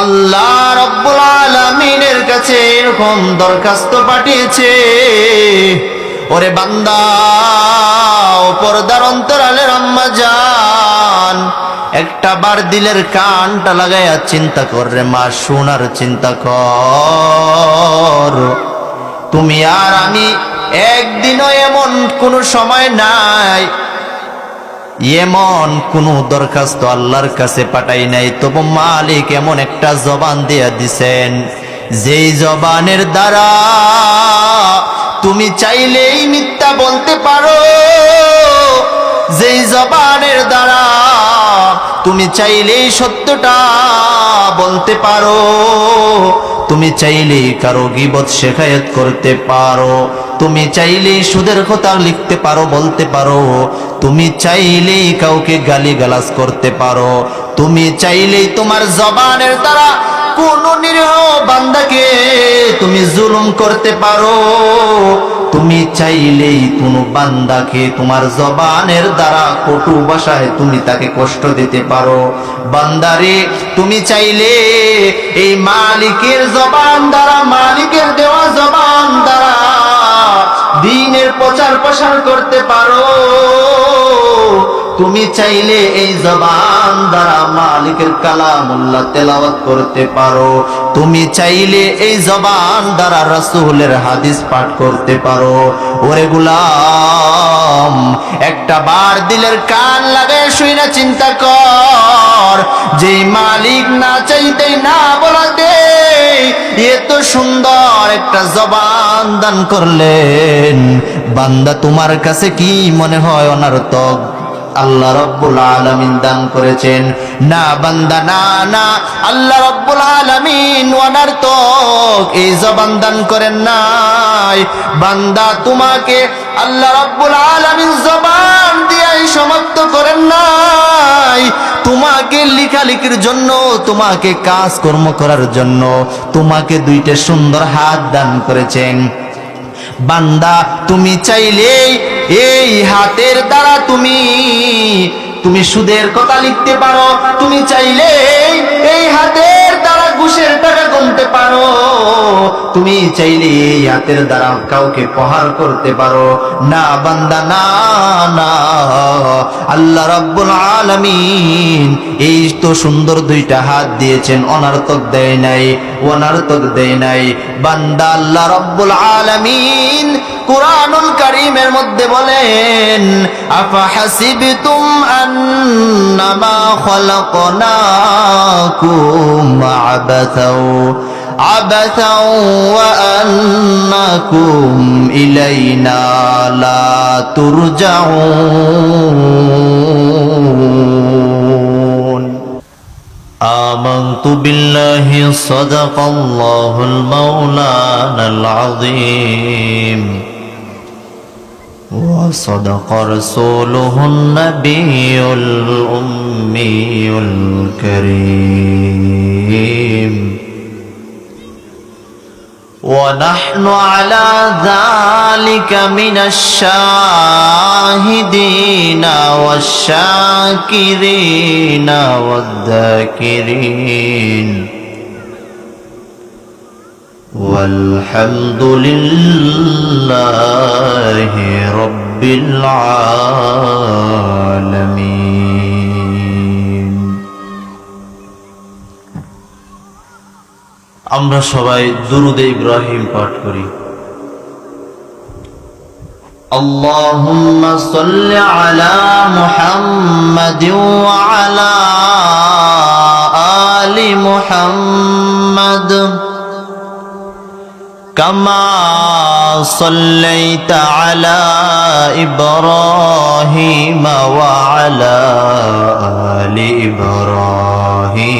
আল্লাহ রব্বুল আলামিনের কাছে এরকম দরখাস্ত পাঠিয়েছে। ওরে বান্দা পর্দার অন্তরালের আম্মা জান একটা বার দিলের কানটা লাগাইয়া চিন্তা কর রে মা, শোনার চিন্তা কর। তুমি আর আমি একদিনও এমন কোনো সময় নাই। এমন কোন দরখাস্ত আল্লাহর কাছে পাঠাই নাই। তবু মালিক এমন একটা জবান দিয়া দিছেন, যেই জবানের দ্বারা তুমি চাইলেই মিথ্যা বলতে পারো। যেই জবানের দ্বারা তুমি চাইলেই সত্যটা বলতে পারো। তুমি চাইলেই কারও গিবত শেখায়ত করতে পারো। তুমি চাইলেই সুদের কথা লিখতে পারো, বলতে পারো। তুমি চাইলেই কাউকে গালি গালাজ করতে পারো। তুমি চাইলেই তোমার জবানের দ্বারা কোন নিরীহ বান্দাকে তুমি জুলুম করতে পারো। তুমি চাইলেই কোনো বান্দাকে তোমার জবানের দ্বারা কটু ভাষায় তুমি তাকে কষ্ট দিতে পারো। বান্দারে, তুমি চাইলে এই মালিকের জবান দ্বারা, মালিকের দেওয়া জবান দ্বারা দিনের প্রচার প্রসার করতে পারো। তুমি চাইলে এই জবান দ্বারা মালিকের কালামুল্লাহ তেলাওয়াত করতে পারো। তুমি চাইলে এই জবান দ্বারা রাসূলের হাদিস পাঠ করতে পারো। ওরে গুলাম, একটা বার দিলের কান লাগে শুই না চিন্তা কর। যে মালিক না চাইতেই না বলাতে এত সুন্দর একটা জবান দান করলেন। বান্দা তোমার কাছে কি মনে হয় অনারতক আল্লাহ রব্বুল আলামিন দান করেছেন। না বান্দা, না না, আল্লাহ রব্বুল আলামিন তো এই জবান দান করেন নাই। বান্দা, তোমাকে আল্লাহ রব্বুল আলামিন জবান দিয়াই সমাপ্ত করেন নাই। তোমাকে লিখালিখির জন্য, তোমাকে কাজ কর্ম করার জন্য তোমাকে দুইটা সুন্দর হাত দান করেছেন। বান্দা, তুমি চাইলেই এই হাতের দ্বারা তুমি তুমি সুদের কথা লিখতে পারো। তুমি চাইলে এই হাতের দ্বারা ঘুষের টাকা গুনতে পারো। তুমি চাইলে এই দ্বারা কাউকে প্রহার করতে পারো। না, বান্দা, না না। আল্লাহ রাব্বুল আলামিন এই তো সুন্দর দুইটা হাত দিয়েছেন অনার্থক দেয় নাই অনার্থক দেয় নাই। বান্দা, আল্লাহ রাব্বুল আলামিন কুরআনুল কারীমের মধ্যে বলেন, আফা হাসিবতুম আন্নামা খালাকনাকুম عبثا عبثا وأنكم إلينا لا ترجعون آمنت بالله صدق الله المولانا العظيم وصدق رسوله النبي الأمي الأمي الكريم. ونحن على ذلك من الشاهدين والشاكرين والذاكرين. والحمد لله رب العالمين. আমরা সবাই দুরুদে ইব্রাহিম পাঠ করি اللهم صل على محمد وعلى آل محمد كما صليت على إبراهيم وعلى آل إبراهيم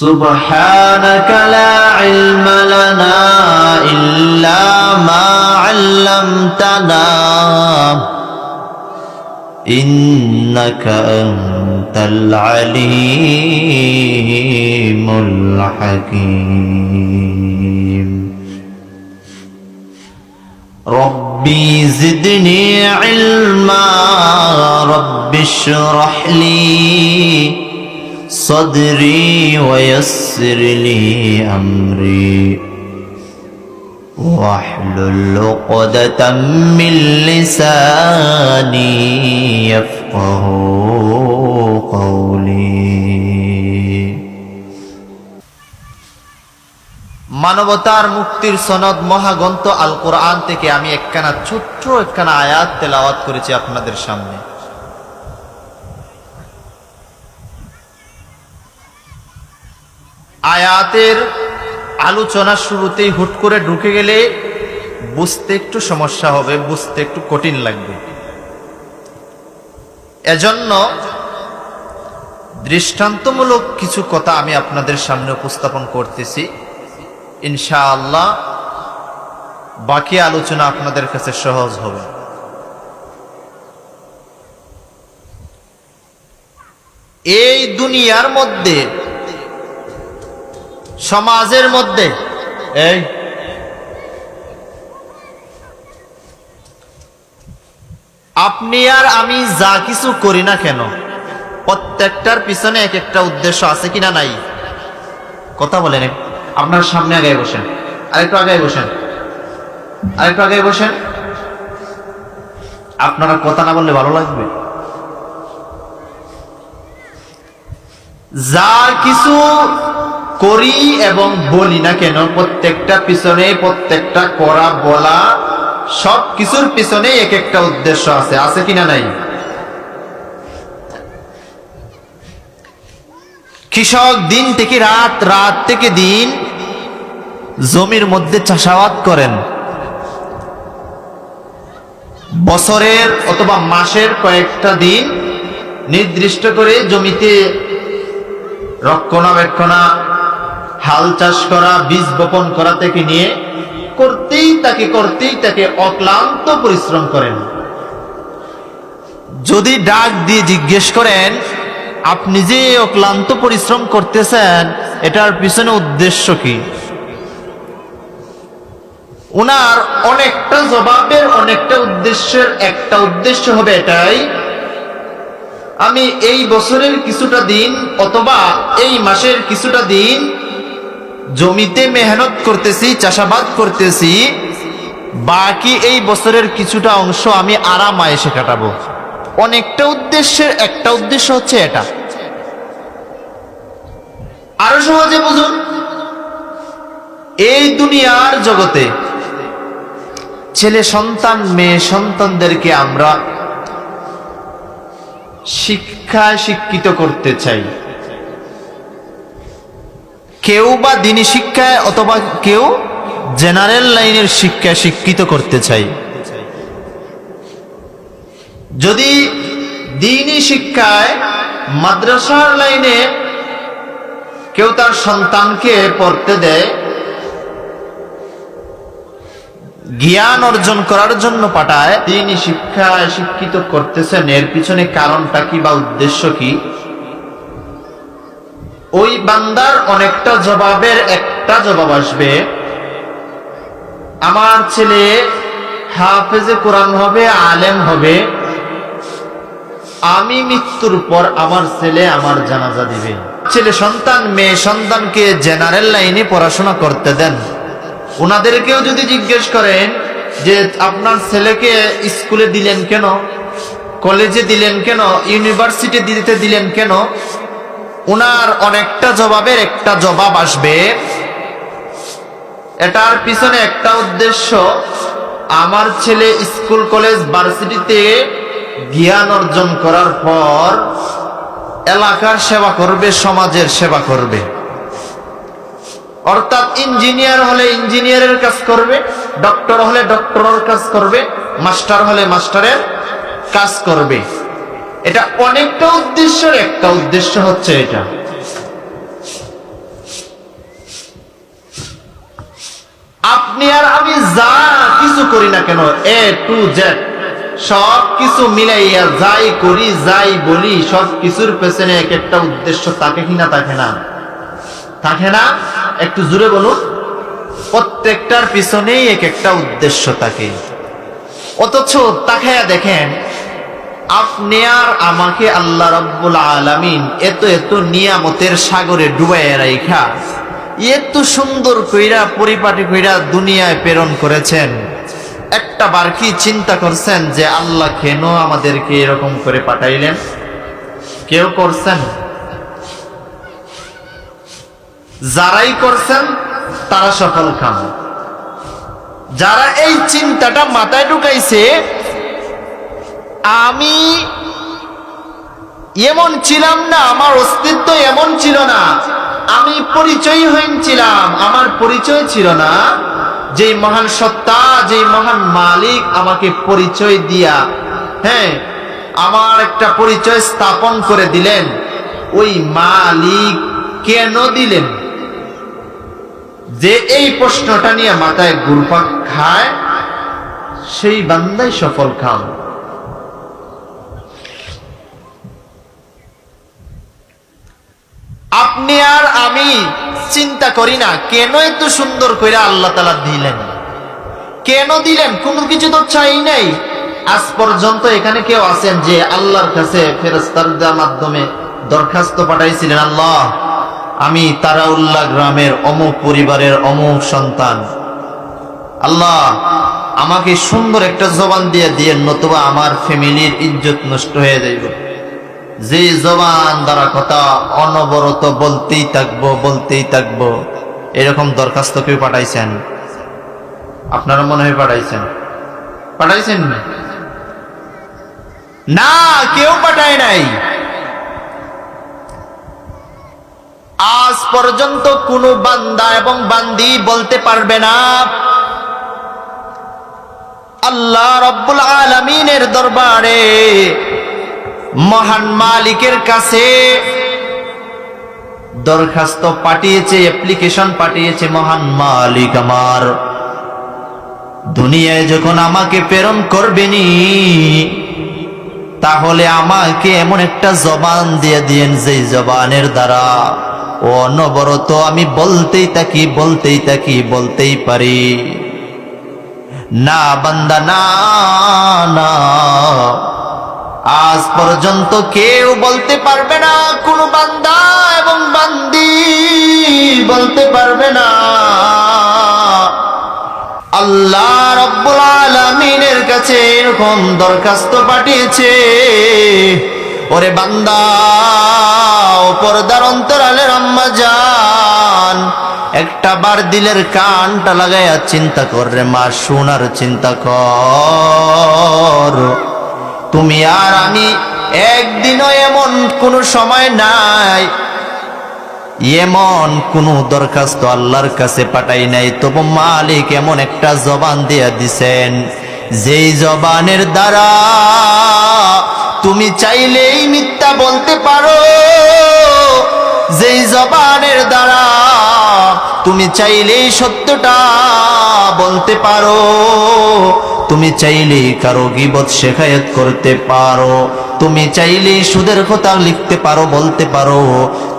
سبحانك لا علم لنا إلا ما علمتنا. إنك أنت العليم الحكيم. ربي زدني علما. رب اشرح لي صدري ويسر لي أمري واحلل عقدة من لساني يفقه قولي মানবতার মুক্তির সনদ মহাগ্রন্থ আল কোরআন থেকে আমি একখানা ছোট্ট একখানা আয়াত তেলাওয়াত করেছি আপনাদের সামনে আয়াতের আলোচনা শুরুতেই হুট করে ঢুকে গেলে বুঝতে একটু সমস্যা হবে, বুঝতে একটু কঠিন লাগবে। এজন্য দৃষ্টান্তমূলক কিছু কথা আমি আপনাদের সামনে উপস্থাপন করতেছি। ইনশাআল্লাহ বাকি আলোচনা আপনাদের কাছে সহজ হবে। এই দুনিয়ার মধ্যে সমাজের মধ্যে। এই। আপনি আর আমি যা কিছু করি না কেন, প্রত্যেকটার পিছনে এক একটা উদ্দেশ্য আছে কিনা নাই? কথা বলেন আপনার সামনে আগে বসেন। আরেকটু আগে বসেন। আরেকটু আগে বসেন। আপনারা কথা না বললে ভালো লাগবে। যা কিছু করি এবং বলি না কেন, প্রত্যেকটা পিছনে প্রত্যেকটা করা, বলা, সব কিছুর পিছনে এক একটা উদ্দেশ্য আছে। আছে কিনা নাই? কৃষক দিন থেকে রাত রাত থেকে দিন জমির মধ্যে চাষাবাদ করেন। বছরের অথবা মাসের কয়েকটা দিন নির্দিষ্ট করে জমিতে রক্ষণাবেক্ষণা হাল চাষ করা, বীজ বপন করা থেকে নিয়ে করতেই তাকে করতেই তাকে অক্লান্ত পরিশ্রম করেন। যদি ডাক দিয়ে জিজ্ঞেস করেন, আপনি যে অক্লান্ত পরিশ্রম করতেছেন, এটার পিছনে উদ্দেশ্য কি? ওনার অনেকটা জবাবের, অনেকটা উদ্দেশ্যের, একটা উদ্দেশ্য হবে এটাই, আমি এই বছরের কিছুটা দিন অথবা এই মাসের কিছুটা দিন জমিতে মেহনত করতেছি, চাষাবাদ করতেছি, বাকি এই বছরের কিছুটা অংশ আমি আরাম এসে কাটাবো। অনেকটা উদ্দেশ্যের, একটা উদ্দেশ্য হচ্ছে এটা। আরও সহজে বুঝুন। এই দুনিয়ার জগতে ছেলে সন্তান, মেয়ে সন্তানদেরকে আমরা শিক্ষায় শিক্ষিত করতে চাই। কেউ বা দিনী শিক্ষায় অথবা কেউ জেনারেল লাইনের শিক্ষায় শিক্ষিত করতে চাই। যদি দিনী শিক্ষায় মাদ্রাসার লাইনে কেউ তার সন্তানকে পড়তে দেয়, জ্ঞান অর্জন করার জন্য পাঠায় তিনি শিক্ষায় শিক্ষিত করতেছেন, এর পিছনে কারণটা কি বা উদ্দেশ্য কি? ওই বান্দার অনেকটা জবাবের একটা জবাব আসবে। আমার ছেলে হাফেজে কোরআন হবে, আলেম হবে। আমি মৃত্যুর পর আমার ছেলে আমার জানাজা দিবে। ছেলে সন্তান, মেয়ে সন্তানকে জেনারেল লাইনে পড়াশোনা করতে দেন। ওনাদেরকেও যদি জিজ্ঞেস করেন যে, আপনার ছেলেকে স্কুলে দিলেন কেন? কলেজে দিলেন কেন? ইউনিভার্সিটি দিতে দিলেন কেন? ওনার অনেকটা জবাবের একটা জবাব আসবে। এটার পিছনে একটা উদ্দেশ্য, আমার ছেলে স্কুল, কলেজ, ভার্সিটিতে জ্ঞান অর্জন করার পর এলাকার সেবা করবে, সমাজের সেবা করবে। অর্থাৎ ইঞ্জিনিয়ার হলে ইঞ্জিনিয়ারের কাজ করবে, ডক্টর হলে ডক্টরের কাজ করবে, মাস্টার হলে মাস্টারের কাজ করবে। এটা অনেকটা উদ্দেশ্যের, একটা উদ্দেশ্য হচ্ছে এটা। আপনি আর আমি যা কিছু করি না কেন এ টু জেড সব কিছু মিলাইয়া যাই করি, যাই বলি, সব কিছুর পেছনে এক একটা উদ্দেশ্য থাকে কিনা থাকে না? থাকে না? একটু জুড়ে বলুন। প্রত্যেকটার পিছনেই এক একটা উদ্দেশ্য থাকে। অথচ তাকায়া দেখেন আপনি আর আমাকে আল্লাহ রব্বুল আলামিন এত এত নিয়ামতের সাগরে ডুবাইয়া রাইখা, এত সুন্দর কইরা, পরিপাটি কইরা দুনিয়ায় প্রেরণ করেছেন। একটা বার কি চিন্তা করছেন যে আল্লাহ কেন আমাদেরকে এরকম করে পাঠাইলেন? কেউ করছেন? যারাই করছেন, তারা সফল খান। যারা এই চিন্তাটা মাথায় ঢুকাইছে আমি এমন ছিলাম না, আমার অস্তিত্ব এমন ছিল না। আমি পরিচয়হীন ছিলাম আমার পরিচয় ছিল না। যে মহান সত্তা যে মহান মালিক আমাকে পরিচয় দিয়া হ্যাঁ আমার একটা পরিচয় স্থাপন করে দিলেন। ওই মালিক কেন দিলেন? যে এই প্রশ্নটা নিয়ে মাথায় গুরপাক খায়, সেই বান্দাই সফল খান আপনি আর আমি চিন্তা করি না কেন এত সুন্দর করে আল্লাহ তালা দিলেন? কেন দিলেন? কোনো কিছু তো চাই নাই। আজ পর্যন্ত এখানে কেউ আছেন যে আল্লাহর কাছে ফেরস্তার মাধ্যমে দরখাস্ত পাঠাইছিলেন, আল্লাহ, আমি তারাউল্লাহ গ্রামের অমুক পরিবারের অমুক সন্তান। আল্লাহ, আমাকে সুন্দর একটা জবান দিয়ে দিয়ে নতুবা আমার ফ্যামিলির ইজ্জত নষ্ট হয়ে যাইব। যে জবান দ্বারা কথা অনবরত বলতেই থাকব বলতেই থাকব। এরকম দরখাস্ত কেউ পাঠাইছেন? আপনারা মনে হয় পাঠাইছেন? পাঠাইছেন না? কেউ পাঠায় নাই। আজ পর্যন্ত কোনো বান্দা এবং বান্দি বলতে পারবে না। আল্লাহ রব্বুল আলমিনের দরবারে মহান মালিকের কাছে দরখাস্ত পাঠিয়েছে অ্যাপ্লিকেশন পাঠিয়েছে, মহান মালিক আমার। দুনিয়ায় যখন আমাকে প্রেরণ করবেনি, তাহলে আমাকে এমন একটা জবান দিয়ে দিয়েন যে জবানের দ্বারা। অনবরত আমি বলতেই থাকি বলতেই থাকি, বলতেই পারি। না, বান্দা, না না। আজ পর্যন্ত কেউ বলতে পারবে না, কোন বান্দা এবং বান্দি বলতে পারবে না। আল্লাহ রব্বুল আলমিনের কাছে এরকম দরখাস্ত পাঠিয়েছে। ওরে বান্দা পর্দার অন্তরালের আম্মা যান। একটা বার দিলের কানটা লাগাইয়া চিন্তা কর রে মা, শোনার চিন্তা কর। তুমি আর আমি একদিনও এমন কোনো সময় নাই। এমন কোন দরখাস্ত আল্লাহর কাছে পাঠাই নাই। তবু মালিক এমন একটা জবান দিয়া দিছেন, যেই জবানের দ্বারা তুমি চাইলেই মিথ্যা বলতে পারো। যেই জবানের দ্বারা তুমি চাইলেই সত্যটা বলতে পারো। তুমি চাইলে কারও গিবত শেখায়ত করতে পারো। তুমি চাইলে সুদের কথা লিখতে পারো, বলতে পারো।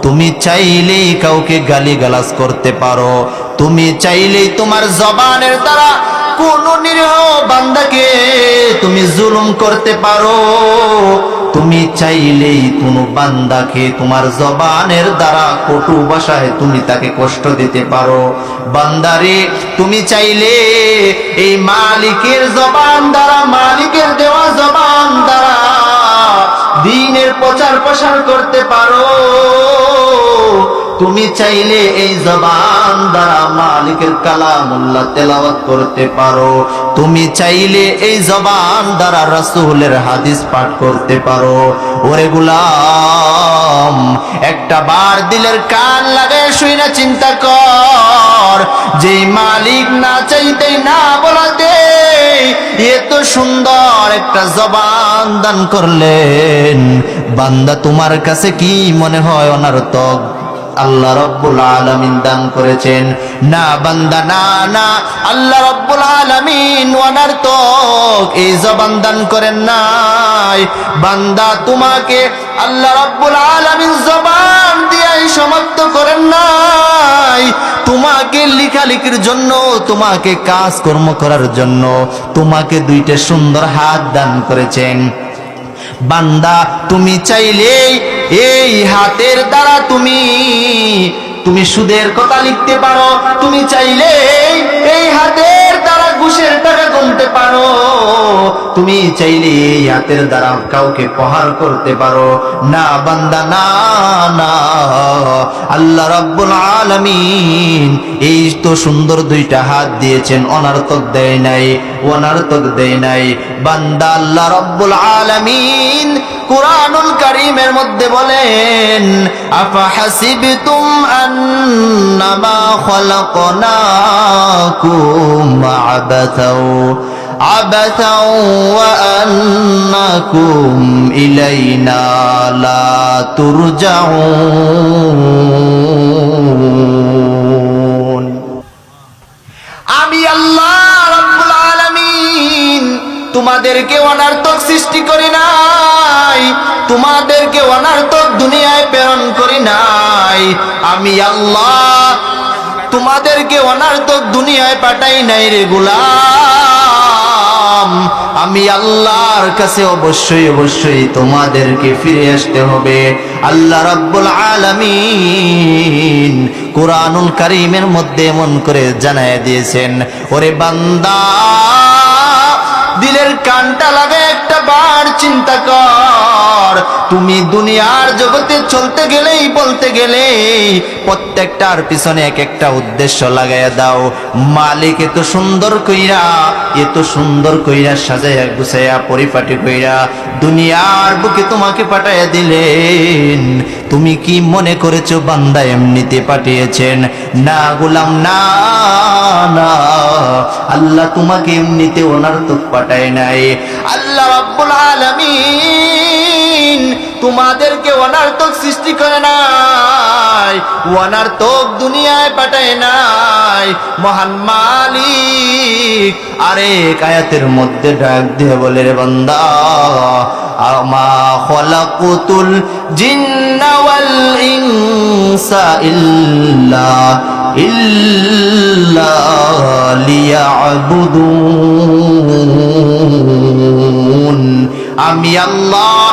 তুমি চাইলেই কাউকে গালি গালাজ করতে পারো। তুমি চাইলেই তোমার জবানের দ্বারা কোন নিরীহ বান্দাকে তুমি জুলুম করতে পারো। তুমি চাইলেই কোনো বান্দাকে তোমার জবানের দ্বারা কটু ভাষায় তুমি তাকে কষ্ট দিতে পারো। বান্দারে, তুমি চাইলে এই মালিকের জবান দ্বারা, মালিকের দেওয়া জবান দ্বারা দিনের প্রচার প্রসার করতে পারো। তুমি চাইলে এই জবান দ্বারা মালিকের কালামুল্লাহ তেলাওয়াত করতে পারো। তুমি চাইলে এই জবান দ্বারা রাসূলের হাদিস পাঠ করতে পারো। ওরে গুলাম, একটা বার দিলের কান লাগে শুই না চিন্তা কর। যেই মালিক না চাইতেই না বলাতে এত সুন্দর একটা জবান দান করলেন। বান্দা তোমার কাছে কি মনে হয় অনার্থক আল্লাহ রব্বুল আলামিন দান করেছেন। না বান্দা, না না, আল্লাহ রব্বুল আলামিন অনার্থক এই জবান দান করেন নাই। বান্দা, তোমাকে আল্লাহ রব্বুল আলামিন জবান দিয়াই সমাপ্ত করেন নাই। তোমাকে লিখালিখির জন্য, তোমাকে কাজকর্ম করার জন্য, তোমাকে দুইটা সুন্দর হাত দান করেছেন। বান্দা, তুমি চাইলেই এই হাতের দ্বারা তুমি তুমি সুদের কথা লিখতে পারো। তুমি চাইলে এই হাতের ঘুষের টাকা গুনতে পারো। তুমি চাইলে এই হাতের দ্বারা কাউকে প্রহার করতে পারো। না, বান্দা, না না। আল্লাহ রাব্বুল আলামিন এই তো সুন্দর দুইটা হাত দিয়েছেন অনার্থক দেয় নাই অনার্থক দেয় নাই। বান্দা, আল্লাহ রাব্বুল আলামিন কুরআনুল কারীমের মধ্যে বলেন, আফা হাসিবতুম আন্নামা খালাকনাকুম عبثا وأنكم إلينا لا ترجعون আমি আল্লাহ রাব্বুল আলামিন তোমাদেরকে অনার্থক সৃষ্টি করি নাই তোমাদেরকে অনার্থক দুনিয়ায় প্রেরণ করি নাই আমি আল্লাহ তোমাদেরকে অনার্থক দুনিয়ায় পাঠাই নাই রে গুলাম। আমি আল্লাহর কাছে অবশ্যই অবশ্যই তোমাদেরকে ফিরে আসতে হবে। আল্লাহ রাব্বুল আলামিন কোরআনুল কারীমের মধ্যে এমন করে জানায় দিয়েছেন, ওরে বান্দা, দিলের কানটা লাগে একটা বার চিন্তা কর। তুমি দুনিয়ার জগতে চলতে গেলেই, বলতে গেলেই প্রত্যেকটার পিছনে এক একটা উদ্দেশ্য লাগাইয়া দাও। মালিক এত সুন্দর কইরা, এত সুন্দর কইরা সাজাইয়া গুছাইয়া, পরিপাটি কইরা দুনিয়ার বুকে তোমাকে পাঠাইয়া দিলেন। তুমি কি মনে করেছ বান্দা এমনিতে পাঠিয়েছেন? না গোলাম, না না। আল্লাহ তোমাকে এমনিতে ওনার অনার্থক পাঠায় নাই। আল্লাহ রাব্বুল আলামিন তোমাদেরকে অনার্থক সৃষ্টি করে নাই, অনার্থক দুনিয়ায় পাঠায় নাই। মহান মালিক আরে কায়াতের মধ্যে ডাক দিয়ে বলে রে বান্দা, আমা খলাকুতুল জিন্না ওয়াল ইনসা ইল্লা ইল্লা লিয়াবুদুন। আমি আল্লাহ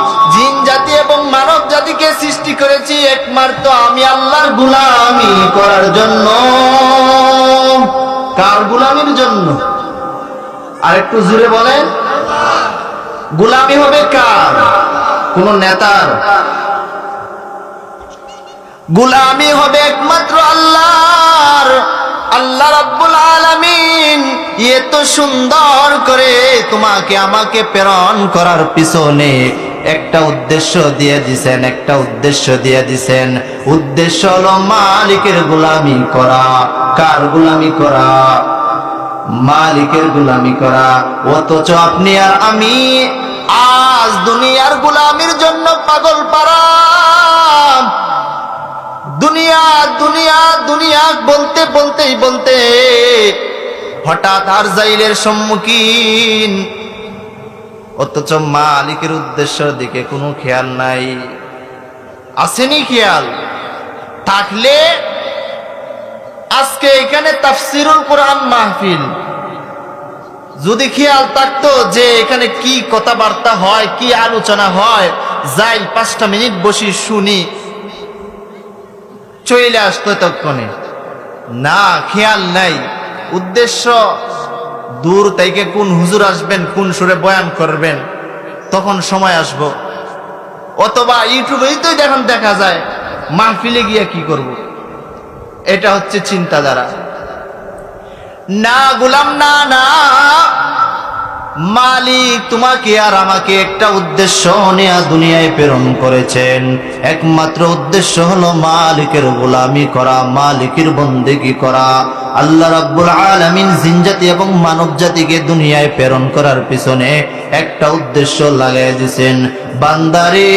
সৃষ্টি করেছি একমাত্র আমি আল্লাহর গুলামি করার জন্য। কার গুলামির জন্য? আর একটু জুড়ে বলেন। গুলামি হবে কার? কোন নেতার। গুলামি হবে একমাত্র আল্লাহর। আল্লাহ রাব্বুল আলামিন এত সুন্দর করে তোমাকে, আমাকে প্রেরণ করার পিছনে একটা উদ্দেশ্য দিয়ে দিছেন, একটা উদ্দেশ্য দিয়ে দিছেন। উদ্দেশ্য হলো মালিকের গুলামি করা। কার গুলামি করা? মালিকের গুলামি করা। অথচ আপনি আর আমি আজ দুনিয়ার গুলামির জন্য পাগল পারা। দুনিয়া দুনিয়া দুনিয়া বলতে, বলতেই, বলতে হঠাৎ আর জাইলের সম্মুখীন অথচ মা মালিকের উদ্দেশ্যের দিকে কোনো খেয়াল নাই। আসেনি খেয়াল। থাকলে আজকে এখানে তাফসিরুল কোরআন মাহফিল। যদি খেয়াল থাকতো যে এখানে কি কথাবার্তা হয়, কি আলোচনা হয়, যাই পাঁচটা মিনিট বসি শুনি চলে আসতো তক্ষণে। না, খেয়াল নাই। উদ্দেশ্য দূর থেকে কোন হুজুর আসবেন, কোন সুরে বয়ান করবেন? তখন সময় আসব। অথবা ইউটিউবেই তো এখন দেখা যায়, মাহফিলে গিয়ে কি করব। এটা হচ্ছে চিন্তাধারা। না গুলাম, না না। মালিক তোমাকে আর আমাকে একটা উদ্দেশ্য নেয়া দুনিয়ায় প্রেরণ করেছেন। একমাত্র উদ্দেশ্য হলো মালিকের গোলামি করা, মালিকের বন্দেগি করা। আল্লাহ রাব্বুল আলামিন জিনজাতি এবং মানব জাতিকে দুনিয়ায় প্রেরণ করার পিছনে একটা উদ্দেশ্য লাগাই দিয়েছেন বান্দারে,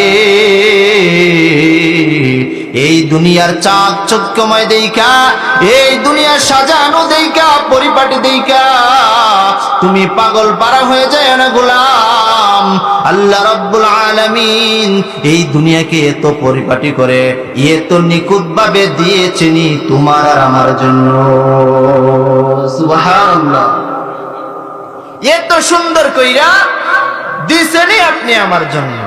এই দুনিয়ার চাঁদ চক্রময় দেইকা এই দুনিয়া সাজানো দেইকা পরিপাটি দেইকা তুমি পাগল পারা হয়ে যায় না গোলাম। আল্লাহ রব্বুল আলামিন এই দুনিয়াকে এত পরিপাটি করে, এত নিখুঁত ভাবে দিয়েছেনি তোমার আর আমার জন্য। এত সুন্দর কইরা দিছেনি আপনি আমার জন্য।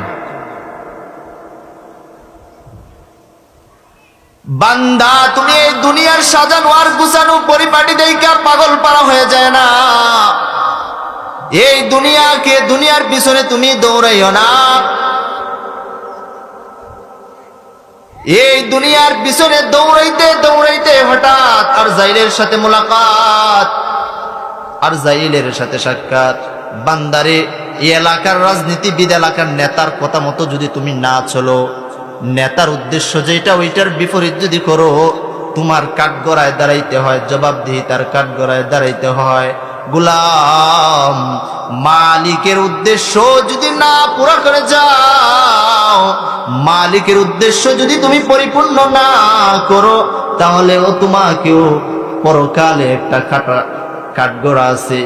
বান্দা, তুমি এই দুনিয়ার সাজানো আর গুছানো পরিপাটি দেইকা পাগল পারা হয়ে যায় না। এই দুনিয়াকে, দুনিয়ার পিছনে তুমি দৌড়াইও না। এই দুনিয়ার পিছনে দৌড়াইতে দৌড়াইতে হঠাৎ আর জাইলের সাথে মোলাকাত, আর জাইলের সাথে সাক্ষাৎ। বান্দারে, এই এলাকার রাজনীতিবিদ এলাকার নেতার কথা মতো যদি তুমি না চলো, নেতার উদ্দেশ্য যেটা ওইটার বিপরীত যদি করো, তোমার কাঠগড়ায় দাঁড়াইতে হয়, জবাবদিহিতার কাঠগড়ায় দাঁড়াইতে হয়। গুলাম, মালিকের উদ্দেশ্য যদি না পুরা করে যাও, মালিকের উদ্দেশ্য যদি তুমি পরিপূর্ণ না করো, তাহলেও তোমাকেও পরকালে একটা কাটা কাঠগড়া আছে।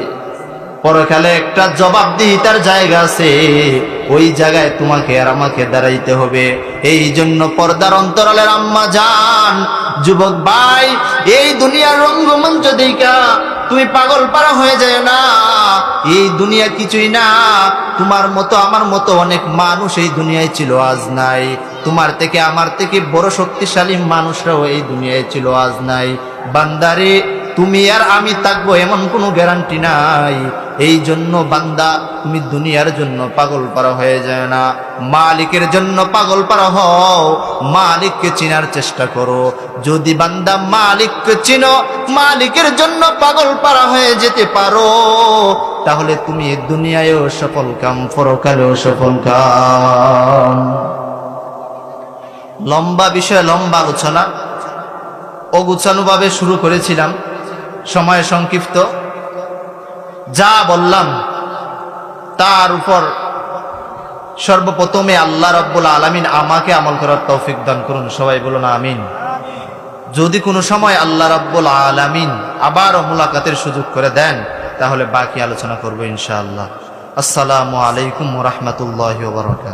পরকালে একটা জবাব জবাবদিহিতার জায়গা আছে। ওই জায়গায় তোমাকে আর আমাকে দাঁড়াইতে হবে। এই জন্য পর্দার অন্তরালের আম্মা যান। যুবক ভাই, এই দুনিয়ার রঙ্গমঞ্চ দিকা তুমি পাগল পারা হয়ে যায় না। এই দুনিয়া কিছুই না। তোমার মতো, আমার মতো অনেক মানুষ এই দুনিয়ায় ছিল, আজ নাই। তোমার থেকে, আমার থেকে বড় শক্তিশালী মানুষরাও এই দুনিয়ায় ছিল, আজ নাই। বান্দারে তুমি আর আমি থাকব এমন কোনো গ্যারান্টি নাই। এই জন্য বান্দা, তুমি দুনিয়ার জন্য পাগল পারা হয়ে যায় না। মালিকের জন্য পাগল পারা হও, মালিককে চিনার চেষ্টা করো। যদি বান্দা মালিককে চিনো, মালিকের জন্য পাগল পারা হয়ে যেতে পারো। তাহলে তুমি দুনিয়ায়ও সফল কাম, পরকালেও সফল কাম। লম্বা বিষয়ে, লম্বা আলোচনা। অগুছানুভাবে শুরু করেছিলাম। সময় সংক্ষিপ্ত। যা বললাম, তার উপর সর্বপ্রথমে আল্লাহ রব্বুল আলমিন আমাকে আমল করার তৌফিক দান করুন। সবাই বলুন আমিন। যদি কোনো সময় আল্লাহ রব্বুল আলমিন আবারও মুলাকাতের সুযোগ করে দেন, তাহলে বাকি আলোচনা করব ইনশাআল্লাহ। আসসালামু আলাইকুম রহমতুল্লাহ বরকাত